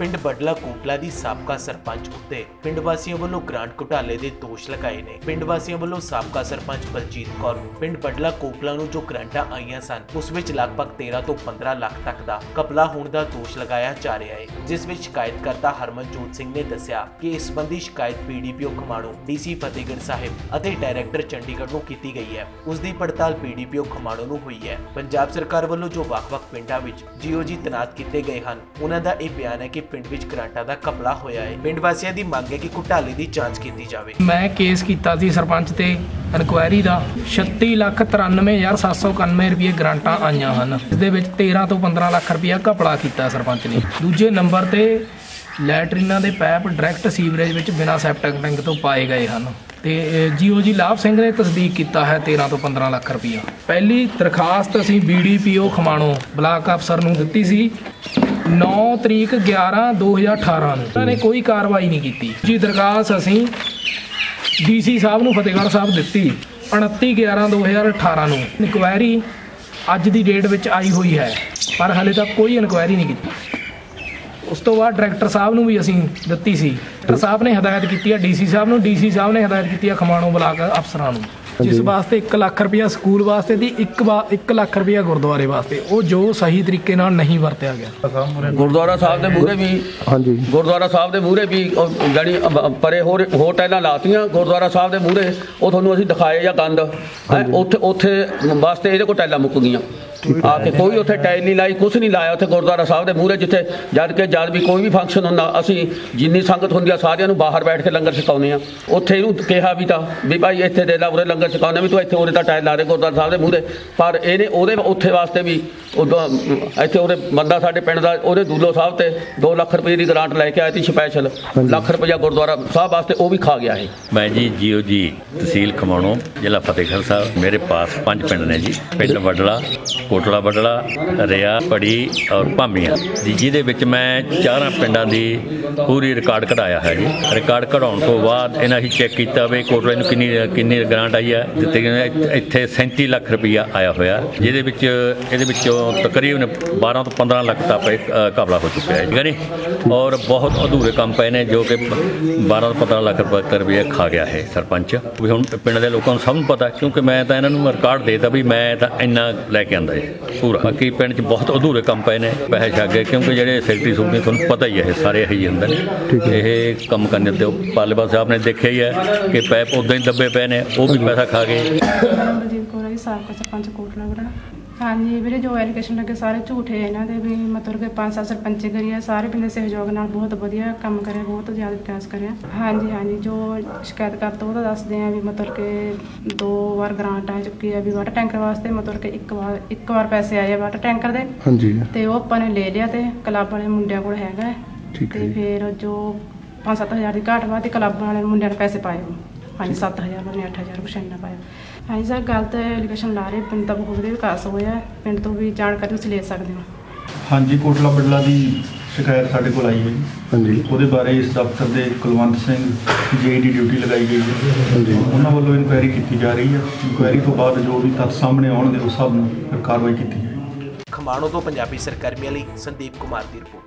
ਪਿੰਡ ਬਡਲਾ ਕੋਟਲਾ ਦੀ ਸਾਬਕਾ ਸਰਪੰਚ ਉੱਤੇ ਪਿੰਡ ਵਾਸੀਆਂ ਵੱਲੋਂ ਗ੍ਰਾਂਟ ਘੁਟਾਲੇ ਦੇ ਦੋਸ਼ ਲਗਾਏ ਨੇ। ਪਿੰਡ ਵਾਸੀਆਂ ਵੱਲੋਂ ਸਾਬਕਾ ਸਰਪੰਚ ਬਲਜੀਤ ਕੌਰ ਪਿੰਡ ਬਡਲਾ ਕੋਟਲਾ ਨੂੰ ਜੋ ਗ੍ਰਾਂਟਾਂ ਆਈਆਂ ਸਨ, ਉਸ ਵਿੱਚ ਲਗਭਗ 13 ਤੋਂ 15 ਲੱਖ ਤੱਕ ਦਾ ਕਪਲਾ ਹੋਣ ਦਾ ਦੋਸ਼ ਲਗਾਇਆ ਜਾ ਰਿਹਾ ਹੈ, ਜਿਸ ਵਿੱਚ ਸ਼ਿਕਾਇਤਕਰਤਾ ਹਰਮਨਜੋਤ ਸਿੰਘ ਨੇ ਦੱਸਿਆ ਕਿ ਇਸ ਸੰਬੰਧੀ ਸ਼ਿਕਾਇਤ ਪੀਡੀਪੀਓ ਖਮਾਣੋ ਡੀਸੀ ਫਤਿਹਗੜ੍ਹ ਸਾਹਿਬ ਅਤੇ ਡਾਇਰੈਕਟਰ ਚੰਡੀਗੜ੍ਹ ਨੂੰ ਕੀਤੀ ਗਈ ਹੈ। ਉਸ ਦੀ ਪੜਤਾਲ ਪੀਡੀਪੀਓ ਖਮਾਣੋ ਨੂੰ ਹੋਈ ਹੈ। ਪੰਜਾਬ ਸਰਕਾਰ ਵੱਲੋਂ ਜੋ ਵੱਖ-ਵੱਖ ਪਿੰਡਾਂ ਵਿੱਚ ਜੀਓਜੀ ਤੈਨਾਤ ਕੀਤੇ ਗਏ ਹਨ, ਉਹਨਾਂ ਦਾ ਇਹ ਬਿਆਨ ਹੈ ਕਿ ਪਿੰਡ ਵਿੱਚ ਗ੍ਰਾਂਟਾਂ ਦਾ ਕਪਲਾ ਹੋਇਆ ਹੈ। ਪਿੰਡ ਵਾਸੀਆਂ ਦੀ ਮੰਗ ਹੈ ਕਿ ਘੁਟਾਲੇ ਦੀ ਜਾਂਚ ਕੀਤੀ ਜਾਵੇ। ਮੈਂ ਕੇਸ ਕੀਤਾ ਸੀ ਸਰਪੰਚ ਤੇ ਇਨਕੁਆਇਰੀ ਦਾ। 36791 ਰੁਪਏ ਗ੍ਰਾਂਟਾਂ ਆਈਆਂ ਹਨ। ਇਸ ਦੇ ਵਿੱਚ 13 ਤੋਂ 15 ਲੱਖ ਰੁਪਏ ਘਪਲਾ ਕੀਤਾ ਸਰਪੰਚ ਨੇ। ਦੂਜੇ ਨੰਬਰ ਤੇ ਲੈਟਰੀਨਾਂ ਦੇ ਪੈਪ ਡਾਇਰੈਕਟ ਸੀਵਰੇਜ ਵਿੱਚ ਬਿਨਾਂ ਸੈਪਟਿਕ ਟੈਂਕ ਤੋਂ ਪਾਏ ਗਏ ਹਨ। ਤੇ ਜੀਓ ਜੀ ਲਾਭ ਸਿੰਘ ਨੇ ਤਸਦੀਕ ਕੀਤਾ ਹੈ 13 ਤੋਂ 15 ਲੱਖ ਰੁਪਇਆ। ਪਹਿਲੀ ਦਰਖਾਸਤ ਅਸੀਂ ਬੀਡੀਪੀਓ ਖਮਾਣੋ ਬਲਾਕ ਅਫਸਰ ਨੂੰ ਦਿੱਤੀ ਸੀ। 9 ਤਰੀਕ 11 2018 ਨੂੰ। ਉਹਨਾਂ ਨੇ ਕੋਈ ਕਾਰਵਾਈ ਨਹੀਂ ਕੀਤੀ। ਜੀ ਦਰਖਾਸਤ ਅਸੀਂ ਡੀਸੀ ਸਾਹਿਬ ਨੂੰ ਫਤਿਹਗੜ੍ਹ ਸਾਹਿਬ ਦਿੱਤੀ। 29 11 2018 ਨੂੰ। ਇਨਕੁਆਇਰੀ ਅੱਜ ਦੀ ਡੇਟ ਵਿੱਚ ਆਈ ਹੋਈ ਹੈ, ਪਰ ਹਲੇ ਤੱਕ ਕੋਈ ਇਨਕੁਆਇਰੀ ਨਹੀਂ ਕੀਤੀ। ਉਸ ਤੋਂ ਬਾਅਦ ਡਾਇਰੈਕਟਰ ਸਾਹਿਬ ਨੂੰ ਵੀ ਅਸੀਂ ਦਿੱਤੀ ਸੀ। ਡਾਇਰੈਕਟਰ ਸਾਹਿਬ ਨੇ ਹਦਾਇਤ ਕੀਤੀ ਹੈ ਡੀਸੀ ਸਾਹਿਬ ਨੂੰ। ਡੀਸੀ ਸਾਹਿਬ ਨੇ ਹਦਾਇਤ ਕੀਤੀ ਹੈ ਖਮਾਣੋ ਬਲਾਕ ਅਫਸਰਾਂ ਨੂੰ। ਜਿਸ ਵਾਸਤੇ 1 ਲੱਖ ਰੁਪਇਆ ਸਕੂਲ ਵਾਸਤੇ ਦੀ 1 1 ਲੱਖ ਰੁਪਇਆ ਗੁਰਦੁਆਰੇ ਵਾਸਤੇ। ਉਹ ਜੋ ਸਹੀ ਤਰੀਕੇ ਨਾਲ ਨਹੀਂ ਵਰਤਿਆ ਗਿਆ। ਗੁਰਦੁਆਰਾ ਸਾਹਿਬ ਦੇ ਮੂਹਰੇ ਵੀ ਹਾਂਜੀ। ਗੁਰਦੁਆਰਾ ਸਾਹਿਬ ਦੇ ਮੂਹਰੇ ਵੀ ਜਿਹੜੀ ਪਰੇ ਹੋਰ ਹੋਰ ਟੈਲਾਂ ਲਾਤੀਆਂ ਗੁਰਦੁਆਰਾ ਸਾਹਿਬ ਦੇ ਮੂਹਰੇ ਉਹ ਤੁਹਾਨੂੰ ਅਸੀਂ ਦਿਖਾਏ ਜਾਂ ਗੰਦ। ਉੱਥੇ ਉੱਥੇ ਵਾਸਤੇ ਇਹਦੇ ਕੋਲ ਟੈਲਾਂ ਮੁੱਕ ਗਈਆਂ। ਆ ਕੇ ਕੋਈ ਉੱਥੇ ਟਾਈਲ ਨਹੀਂ ਲਾਈ ਕੁਝ ਨਹੀਂ ਲਾਇਆ ਉੱਥੇ ਗੁਰਦੁਆਰਾ ਸਾਹਿਬ ਦੇ ਮੂਹਰੇ ਜਿੱਥੇ ਜਦ ਕਿ ਜਦ ਵੀ ਕੋਈ ਵੀ ਫੰਕਸ਼ਨ ਹੁੰਦਾ ਅਸੀਂ ਜਿੰਨੀ ਸੰਗਤ ਹੁੰਦੀ ਆ ਸਾਰਿਆਂ ਨੂੰ ਬਾਹਰ ਬੈਠ ਕੇ ਲੰਗਰ ਛਕਾਉਂਦੇ ਆ। ਉੱਥੇ ਇਹਨੂੰ ਕਿਹਾ ਵੀ ਤਾਂ ਵੀ ਭਾਈ ਇੱਥੇ ਦੇ ਲਾ ਉਰੇ ਲੰਗਰ ਛਕਾਉਂਦੇ ਵੀ ਤੂੰ ਇੱਥੇ ਉਰੇ ਤਾਂ ਟਾਈਲ ਲਾ ਦੇ ਗੁਰਦੁਆਰਾ ਸਾਹਿਬ ਦੇ ਮੂਹਰੇ। ਪਰ ਇਹਨੇ ਉਹਦੇ ਉੱਥੇ ਵਾਸਤੇ ਵੀ ਉਦੋਂ ਇੱਥੇ ਉਹਦੇ ਬੰਦਾ ਸਾਡੇ ਪਿੰਡ ਦਾ ਉਹਦੇ ਦੂਲੋ ਸਾਹਿਬ ਤੇ 2 ਲੱਖ ਰੁਪਏ ਦੀ ਗ੍ਰਾਂਟ ਲੈ ਕੇ ਆਇਆ ਸੀ ਸਪੈਸ਼ਲ ਲੱਖ ਰੁਪਇਆ ਗੁਰਦੁਆਰਾ ਸਾਹਿਬ ਵਾਸਤੇ ਉਹ ਵੀ ਖਾ ਗਿਆ ਇਹ। ਮੈਂ ਜੀ ਜੀਓ ਜੀ ਤਹਿਸੀਲ ਖਮਾਣੋ ਜ਼ਿਲ੍ਹਾ ਫਤਿਹਗੜ੍ਹ ਸਾਹਿਬ ਮੇਰੇ ਪਾਸ ਪੰਜ ਪਿੰਡ ਨੇ ਜੀ ਪਿੰਡ ਵਡਲਾ ਕੋਟਲਾ ਵਡਲਾ ਰਿਆ, ਪੜੀ ਔਰ ਭਾਮੀਆਂ। ਜੀ, ਜਿਹਦੇ ਵਿੱਚ ਮੈਂ ਚਾਰਾਂ ਪਿੰਡਾਂ ਦੀ ਪੂਰੀ ਰਿਕਾਰਡ ਕਢਾਇਆ ਹੈ ਜੀ। ਰਿਕਾਰਡ ਕਢਾਉਣ ਤੋਂ ਬਾਅਦ ਇਹਨਾਂ ਹੀ ਚੈੱਕ ਕੀਤਾ ਵੀ ਕੋਟਲੇ ਨੂੰ ਕਿੰਨੀ ਕਿੰਨੀ ਗ੍ਰਾਂਟ ਆਈ ਹੈ। ਦਿੱਤੇ ਇੱਥੇ 37 ਲੱਖ ਰੁਪਈਆ ਆਇਆ ਹੋਇਆ। ਜਿਹਦੇ ਵਿੱਚ, ਇਹਦੇ ਵਿੱਚੋਂ ਤਕਰੀਬਨ 12 ਤੋਂ 15 ਲੱਖ ਤੱਕ ਕਾਬਲਾ ਹੋ ਚੁੱਕਿਆ ਹੈ ਠੀਕ ਹੈ ਜੀ ਔਰ ਬਹੁਤ ਅਧੂਰੇ ਕੰਮ ਪਏ ਨੇ, ਜੋ ਕਿ 12 ਤੋਂ 15 ਲੱਖ ਰੁਪਏ ਖਾ ਗਿਆ ਹੈ ਸਰਪੰਚ। ਵੀ ਹੁਣ ਪਿੰਡ ਦੇ ਲੋਕਾਂ ਨੂੰ ਸਭ ਨੂੰ ਪਤਾ ਕਿਉਂਕਿ ਮੈਂ ਤਾਂ ਇਹਨਾਂ ਨੂੰ ਰਿਕਾਰਡ ਦੇਤਾ ਵੀ ਮੈਂ ਤਾਂ ਇੰਨਾ ਲੈ ਕੇ ਆਂਦਾ ਹੈ ਪੂਰਾ ਬਾਕੀ ਪਿੰਡ 'ਚ ਬਹੁਤ ਅਧੂਰੇ ਕੰਮ ਪਏ ਨੇ ਪੈਸੇ ਛਾਗੇ ਕਿਉਂਕਿ ਜਿਹੜੇ ਸੈਕਟਰੀ ਸੂਟ ਨੇ ਤੁਹਾਨੂੰ ਪਤਾ ਹੀ ਹੈ ਇਹ ਸਾਰੇ ਇਹੀ ਹੁੰਦੇ ਨੇ ਇਹ ਕੰਮ ਕਰਨੇ ਤੇ ਪਾਲੇਵਾਲ ਸਾਹਿਬ ਨੇ ਦੇਖਿਆ ਹੀ ਹੈ ਕਿ ਪੈਪ ਉਦਾਂ ਹੀ ਦੱਬੇ ਪਏ ਨੇ ਉਹ ਵੀ ਪੈਸਾ ਖਾ ਗਏ। ਕੌਰ ਹੈ ਸਾਬਕਾ ਸਰਪੰਚ ਕੋਟਲਾ ਵੜਾ ਹਾਂਜੀ ਵੀਰੇ ਜੋ ਐਲੀਗੇਸ਼ਨ ਲੱਗੇ ਸਾਰੇ ਝੂਠੇ ਇਹਨਾਂ ਦੇ ਵੀ ਮਤਲਬ ਕਿ ਪੰਜ ਸਾਲ ਸਰਪੰਚ ਕਰੀ ਹੈ ਸਾਰੇ ਪਿੰਡ ਦੇ ਸਹਿਯੋਗ ਨਾਲ ਬਹੁਤ ਵਧੀਆ ਕੰਮ ਕਰਿਆ ਬਹੁਤ ਜ਼ਿਆਦਾ ਵਿਕਾਸ ਕਰਿਆ ਹਾਂਜੀ ਹਾਂਜੀ ਜੋ ਸ਼ਿਕਾਇਤ ਕਰਤਾ ਉਹਦਾ ਦੱਸਦੇ ਆ ਵੀ ਮਤਲਬ ਕਿ ਦੋ ਵਾਰ ਗ੍ਰਾਂਟ ਆ ਚੁੱਕੀ ਹੈ ਵੀ ਵਾਟਰ ਟੈਂਕਰ ਵਾਸਤੇ ਮਤਲਬ ਕਿ ਇੱਕ ਵਾਰ ਇੱਕ ਵਾਰ ਪੈਸੇ ਆਏ ਆ ਵਾਟਰ ਟੈਂਕਰ ਦੇ ਹਾਂਜੀ ਤੇ ਉਹ ਆਪਾਂ ਨੇ ਲੈ ਲਿਆ ਤੇ ਕਲੱਬ ਵਾਲੇ ਮੁੰਡਿਆਂ ਕੋਲ ਹੈਗਾ। ਠੀਕ ਹੈ ਤੇ। ਫਿਰ ਜੋ 5-7000 ਦੀ ਘਾਟ ਵਾ ਤੇ ਕਲੱਬ ਵਾਲੇ ਮੁੰਡਿਆਂ ਨੇ ਪੈਸੇ ਪਾਏ। ਹਾਂਜੀ 7000 ਵਾਲੇ 8000 ਕੁਛ ਇੰਨਾ ਪਾਇਆ ਹਾਂਜੀ ਸਰ ਗਲਤ ਐਲੀਗੇਸ਼ਨ ਲਾ ਰਹੇ ਪਿੰਡ ਦਾ ਬਹੁਤ ਵਧੀਆ ਵਿਕਾਸ ਹੋਇਆ ਹੈ। ਪਿੰਡ ਤੋਂ ਵੀ ਜਾਣਕਾਰੀ ਤੁਸੀਂ ਲੈ ਸਕਦੇ ਹੋ। ਹਾਂਜੀ ਕੋਟਲਾ ਬਡਲਾ ਦੀ ਸ਼ਿਕਾਇਤ ਸਾਡੇ ਕੋਲ ਆਈ ਹੈ ਜੀ। ਹਾਂਜੀ। ਉਹਦੇ ਬਾਰੇ ਇਸ ਦਫ਼ਤਰ ਦੇ ਕੁਲਵੰਤ ਸਿੰਘ ਦੀ ਡਿਊਟੀ ਲਗਾਈ ਗਈ ਹੈ। ਹਾਂਜੀ। ਉਹਨਾਂ ਵੱਲੋਂ ਇਨਕੁਆਇਰੀ ਕੀਤੀ ਜਾ ਰਹੀ ਹੈ। ਇਨਕੁਆਇਰੀ ਤੋਂ ਬਾਅਦ ਜੋ ਵੀ ਤੱਥ ਸਾਹਮਣੇ ਆਉਣਗੇ ਉਸ ਸਭ ਨੂੰ ਫਿਰ ਕਾਰਵਾਈ ਕੀਤੀ ਜਾਏਗੀ। ਖਮਾਣੋ ਤੋਂ ਪੰਜਾਬੀ ਸਰਕਰਮੀਆਂ ਲਈ ਸੰਦੀਪ ਕੁਮਾਰ ਦੀ ਰਿਪੋਰਟ।